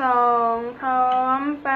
สองพร้อมไป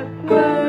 that